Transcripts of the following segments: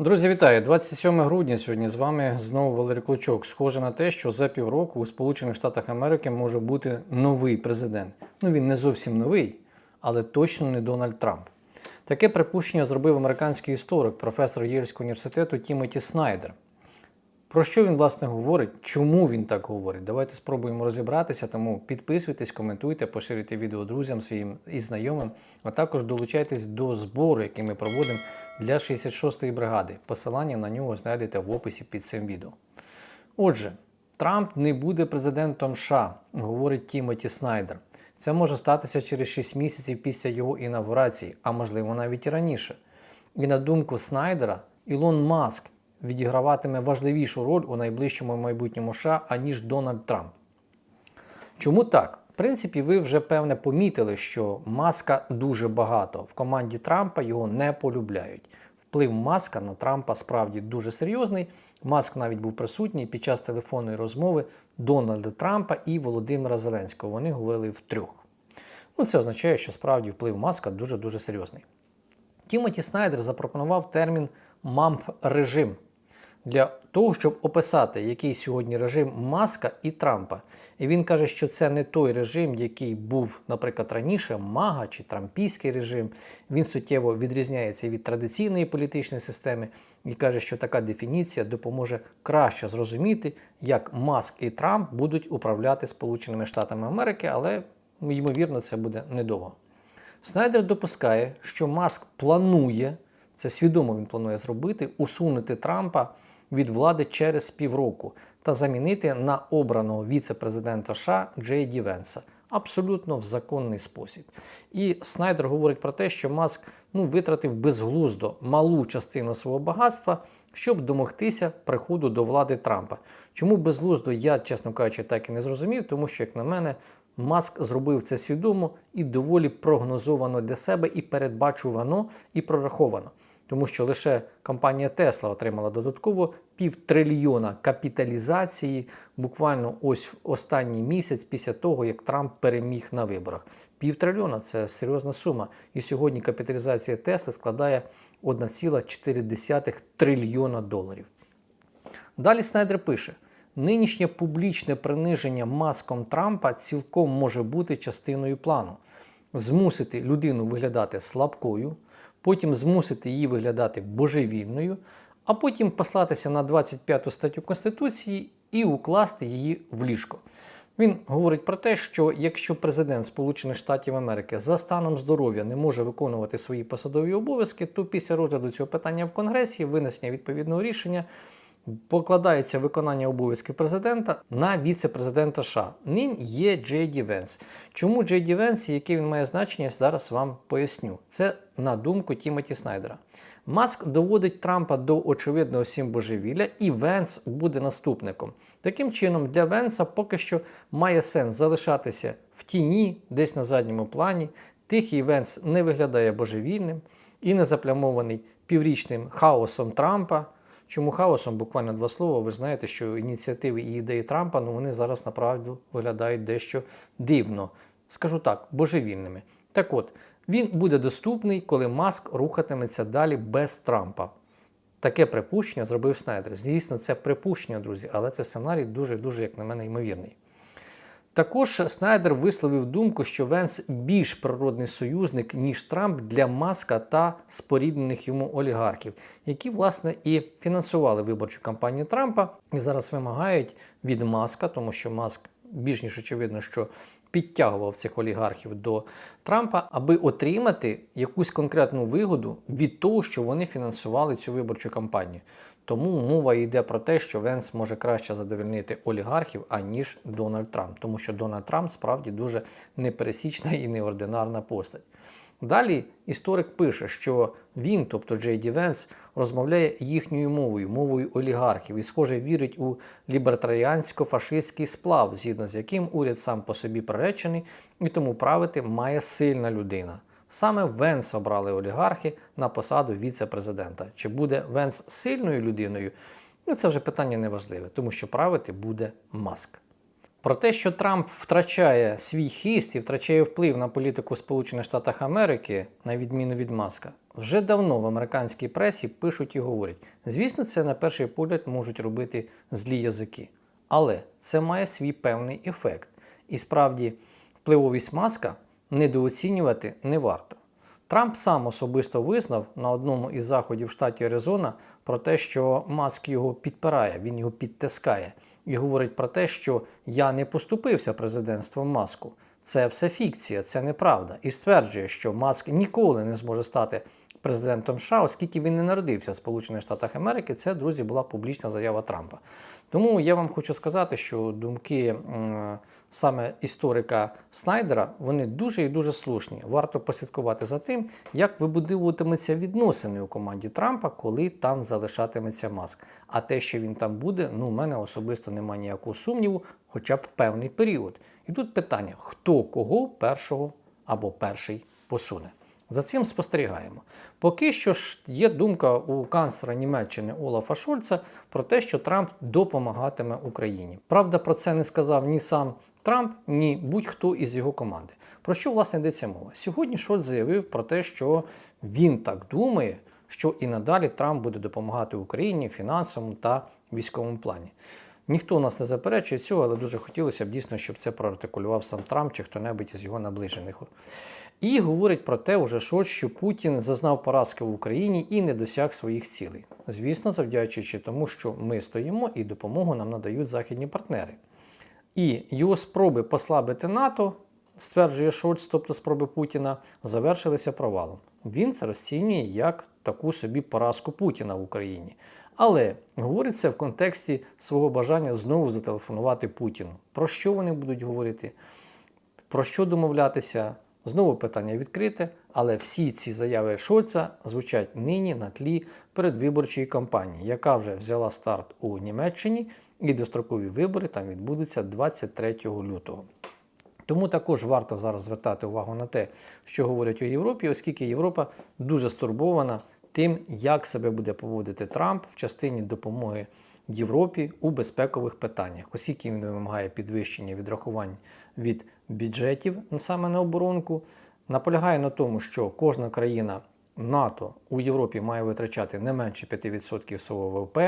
Друзі, вітаю! 27 грудня сьогодні з вами знову Валерій Клочок. Схоже на те, що за півроку у Сполучених Штатах Америки може бути новий президент. Ну він не зовсім новий, але точно не Дональд Трамп. Таке припущення зробив американський історик, професор Єльського університету Тімоті Снайдер. Про що він власне говорить? Чому він так говорить? Давайте спробуємо розібратися. Тому підписуйтесь, коментуйте, поширюйте відео друзям своїм і знайомим, а також долучайтесь до збору, який ми проводимо для 66-ї бригади. Посилання на нього знайдете в описі під цим відео. Отже, Трамп не буде президентом США, говорить Тімоті Снайдер. Це може статися через 6 місяців після його інавгурації, а можливо навіть і раніше. І на думку Снайдера, Ілон Маск відіграватиме важливішу роль у найближчому майбутньому США, аніж Дональд Трамп. Чому так? Принципі, ви вже певне помітили, що маска дуже багато. В команді Трампа його не полюбляють. Вплив маска на Трампа справді дуже серйозний. Маск навіть був присутній під час телефонної розмови Дональда Трампа і Володимира Зеленського. Вони говорили втрьох. Ну, це означає, що справді вплив маска дуже-дуже серйозний. Тімоті Снайдер запропонував термін мамп-режим для того, щоб описати, який сьогодні режим Маска і Трампа. І він каже, що це не той режим, який був, наприклад, раніше, Мага чи Трампійський режим. Він суттєво відрізняється від традиційної політичної системи і каже, що така дефініція допоможе краще зрозуміти, як Маск і Трамп будуть управляти Сполученими Штатами Америки, але ймовірно це буде недовго. Снайдер допускає, що Маск планує, це свідомо він планує зробити, усунути Трампа від влади через півроку та замінити на обраного віце-президента США Джей Ді Венса. Абсолютно в законний спосіб. І Снайдер говорить про те, що Маск ну, витратив безглуздо малу частину свого багатства, щоб домогтися приходу до влади Трампа. Чому безглуздо, я, чесно кажучи, так і не зрозумів, тому що, як на мене, Маск зробив це свідомо і доволі прогнозовано для себе, і передбачувано, і прораховано. Тому що лише компанія Tesla отримала додатково півтрильйона капіталізації буквально ось останній місяць після того, як Трамп переміг на виборах. Півтрильйона це серйозна сума. І сьогодні капіталізація Tesla складає 1,4 трильйона доларів. Далі Снайдер пише: нинішнє публічне приниження маском Трампа цілком може бути частиною плану змусити людину виглядати слабкою, потім змусити її виглядати божевільною, а потім послатися на 25 статтю Конституції і укласти її в ліжко. Він говорить про те, що якщо президент Сполучених Штатів Америки за станом здоров'я не може виконувати свої посадові обов'язки, то після розгляду цього питання в Конгресі, винесення відповідного рішення, покладається виконання обов'язків президента на віце-президента США. Ним є Джей Ді Венс. Чому Джей Ді Венс і яке він має значення, зараз вам поясню. Це на думку Тімоті Снайдера. Маск доводить Трампа до очевидного всім божевілля, і Венс буде наступником. Таким чином, для Венса поки що має сенс залишатися в тіні, десь на задньому плані. Тихий Венс не виглядає божевільним і не заплямований піврічним хаосом Трампа. Чому хаосом? Буквально два слова. Ви знаєте, що ініціативи і ідеї Трампа ну, вони зараз направду виглядають дещо дивно. Скажу так, божевільними. Так от, він буде доступний, коли Маск рухатиметься далі без Трампа. Таке припущення зробив Снайдер. Звісно, це припущення, друзі, але це сценарій дуже-дуже, як на мене, ймовірний. Також Снайдер висловив думку, що Венс більш природний союзник, ніж Трамп для Маска та споріднених йому олігархів, які, власне, і фінансували виборчу кампанію Трампа і зараз вимагають від Маска, тому що Маск більш ніж очевидно, що підтягував цих олігархів до Трампа, аби отримати якусь конкретну вигоду від того, що вони фінансували цю виборчу кампанію. Тому мова йде про те, що Венс може краще задовольнити олігархів, аніж Дональд Трамп, тому що Дональд Трамп справді дуже непересічна і неординарна постать. Далі історик пише, що він, тобто Джей Ді Венс, розмовляє їхньою мовою, мовою олігархів, і, схоже, вірить у лібертаріансько-фашистський сплав, згідно з яким уряд сам по собі приречений, і тому правити має сильна людина. Саме Венс обрали олігархи на посаду віце-президента. Чи буде Венс сильною людиною? Ну, це вже питання неважливе, тому що правити буде Маск. Про те, що Трамп втрачає свій хист і втрачає вплив на політику Сполучених Штатів Америки, на відміну від Маска, вже давно в американській пресі пишуть і говорять. Звісно, це на перший погляд можуть робити злі язики. Але це має свій певний ефект. І справді впливовість маска недооцінювати не варто. Трамп сам особисто визнав на одному із заходів в штаті Аризона про те, що Маск його підпирає, він його підтискає і говорить про те, що я не поступився президентством Маску. Це все фікція, це неправда. І стверджує, що Маск ніколи не зможе стати президентом США, оскільки він не народився в Сполучених Штатах Америки. Це, друзі, була публічна заява Трампа. Тому я вам хочу сказати, що думки саме історика Снайдера вони дуже і дуже слушні. Варто послідкувати за тим, як вибудовуватимуться відносини у команді Трампа, коли там залишатиметься маск. А те, що він там буде, ну у мене особисто немає ніякого сумніву, хоча б певний період. І тут питання: хто кого першого або перший посуне. За цим спостерігаємо. Поки що ж є думка у канцлера Німеччини Олафа Шольца про те, що Трамп допомагатиме Україні. Правда, про це не сказав ні сам Трамп, ні будь-хто із його команди. Про що власне йдеться мова? Сьогодні Шольц заявив про те, що він так думає, що і надалі Трамп буде допомагати Україні в фінансовому та військовому плані. Ніхто у нас не заперечує цього, але дуже хотілося б дійсно, щоб це проартикулював сам Трамп чи хто-небудь із його наближених. І говорить про те, уже що, що Путін зазнав поразки в Україні і не досяг своїх цілей. Звісно, завдячуючи тому, що ми стоїмо і допомогу нам надають західні партнери. І його спроби послабити НАТО, стверджує Шольц, тобто спроби Путіна, завершилися провалом. Він це розцінює як таку собі поразку Путіна в Україні. Але говориться в контексті свого бажання знову зателефонувати Путіну. Про що вони будуть говорити? Про що домовлятися? Знову питання відкрите, але всі ці заяви Шольца звучать нині на тлі передвиборчої кампанії, яка вже взяла старт у Німеччині, і дострокові вибори там відбудуться 23 лютого. Тому також варто зараз звертати увагу на те, що говорять у Європі, оскільки Європа дуже стурбована тим, як себе буде поводити Трамп в частині допомоги Європі у безпекових питаннях, оскільки він вимагає підвищення відрахувань від бюджетів саме на оборонку, наполягає на тому, що кожна країна НАТО у Європі має витрачати не менше 5% свого ВВП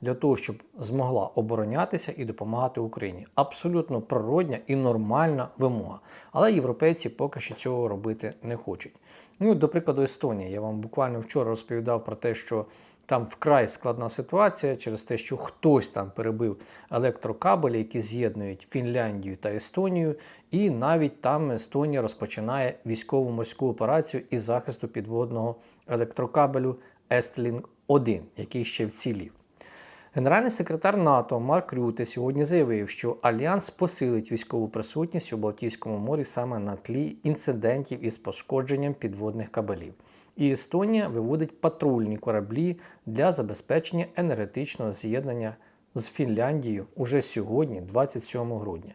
для того, щоб змогла оборонятися і допомагати Україні. Абсолютно природня і нормальна вимога. Але європейці поки що цього робити не хочуть. Ну, до прикладу, Естонія. Я вам буквально вчора розповідав про те, що там вкрай складна ситуація через те, що хтось там перебив електрокабелі, які з'єднують Фінляндію та Естонію, і навіть там Естонія розпочинає військову морську операцію із захисту підводного електрокабелю Естлінг 1 який ще вцілів. Генеральний секретар НАТО Марк Рюте сьогодні заявив, що Альянс посилить військову присутність у Балтійському морі саме на тлі інцидентів із пошкодженням підводних кабелів. І Естонія виводить патрульні кораблі для забезпечення енергетичного з'єднання з Фінляндією уже сьогодні, 27 грудня.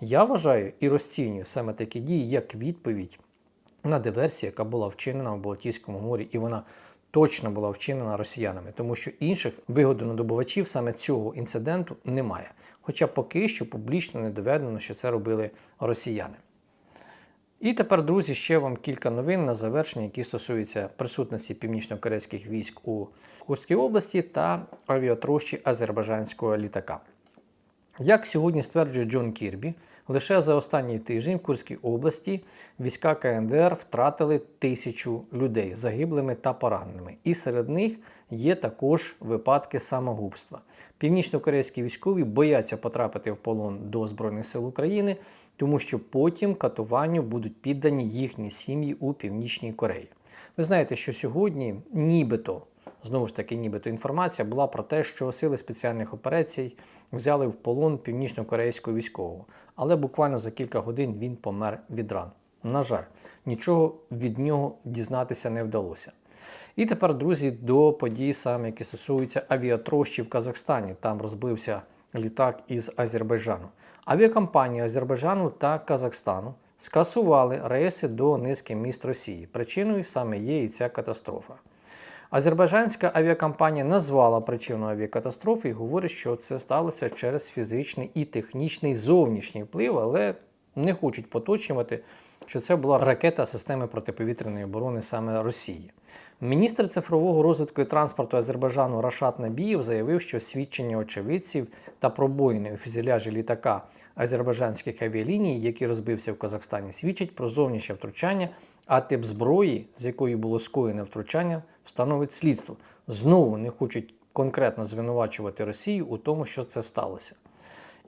Я вважаю і розцінюю саме такі дії як відповідь на диверсію, яка була вчинена в Балтійському морі, і вона точно була вчинена росіянами, тому що інших вигодонадобувачів саме цього інциденту немає. Хоча поки що публічно не доведено, що це робили росіяни. І тепер, друзі, ще вам кілька новин на завершення, які стосуються присутності північно-корейських військ у Курській області та авіатрощі азербайджанського літака. Як сьогодні стверджує Джон Кірбі, лише за останній тиждень в Курській області війська КНДР втратили тисячу людей загиблими та пораненими. І серед них є також випадки самогубства. Північно-корейські військові бояться потрапити в полон до Збройних сил України, тому що потім катуванню будуть піддані їхні сім'ї у Північній Кореї. Ви знаєте, що сьогодні нібито знову ж таки, нібито інформація була про те, що сили спеціальних операцій взяли в полон північно-корейського військового, але буквально за кілька годин він помер від ран. На жаль, нічого від нього дізнатися не вдалося. І тепер, друзі, до подій, саме які стосуються авіатрощі в Казахстані. Там розбився літак із Азербайджану. Авіакомпанії Азербайджану та Казахстану скасували рейси до низки міст Росії. Причиною саме є і ця катастрофа. Азербайджанська авіакомпанія назвала причину авіакатастрофи і говорить, що це сталося через фізичний і технічний зовнішній вплив, але не хочуть поточнювати, що це була ракета системи протиповітряної оборони саме Росії. Міністр цифрового розвитку і транспорту Азербайджану Рашат Набієв заявив, що свідчення очевидців та пробоїни у фюзеляжі літака азербайджанських авіаліній, який розбився в Казахстані, свідчать про зовнішнє втручання, а тип зброї, з якої було скоєне втручання, встановить слідство. Знову не хочуть конкретно звинувачувати Росію у тому, що це сталося.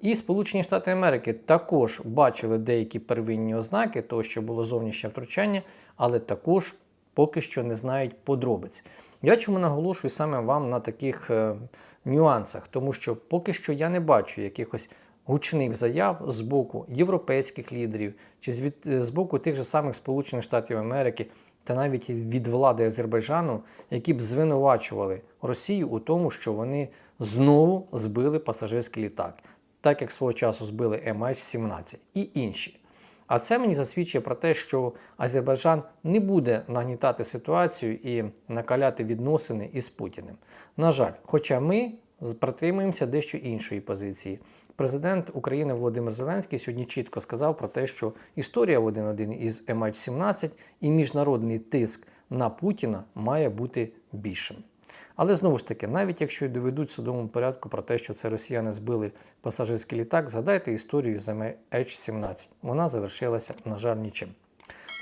І Сполучені Штати Америки також бачили деякі первинні ознаки того, що було зовнішнє втручання, але також поки що не знають подробиць. Я чому наголошую саме вам на таких е, нюансах, тому що поки що я не бачу якихось гучних заяв з боку європейських лідерів чи з, від, е, з боку тих же самих Сполучених Штатів Америки та навіть від влади Азербайджану, які б звинувачували Росію у тому, що вони знову збили пасажирський літак, так як свого часу збили MH17 і інші. А це мені засвідчує про те, що Азербайджан не буде нагнітати ситуацію і накаляти відносини із Путіним. На жаль, хоча ми притримуємося дещо іншої позиції. Президент України Володимир Зеленський сьогодні чітко сказав про те, що історія в один-один із MH17 і міжнародний тиск на Путіна має бути більшим. Але знову ж таки, навіть якщо й доведуть в судовому порядку про те, що це росіяни збили пасажирський літак, згадайте історію з MH17. Вона завершилася, на жаль, нічим.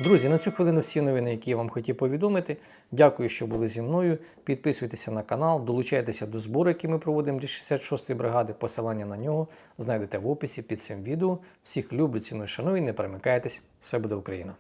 Друзі, на цю хвилину всі новини, які я вам хотів повідомити. Дякую, що були зі мною. Підписуйтеся на канал, долучайтеся до збору, який ми проводимо для 66-ї бригади. Посилання на нього знайдете в описі під цим відео. Всіх люблю, ціную, шаную, не перемикайтесь. Все буде Україна!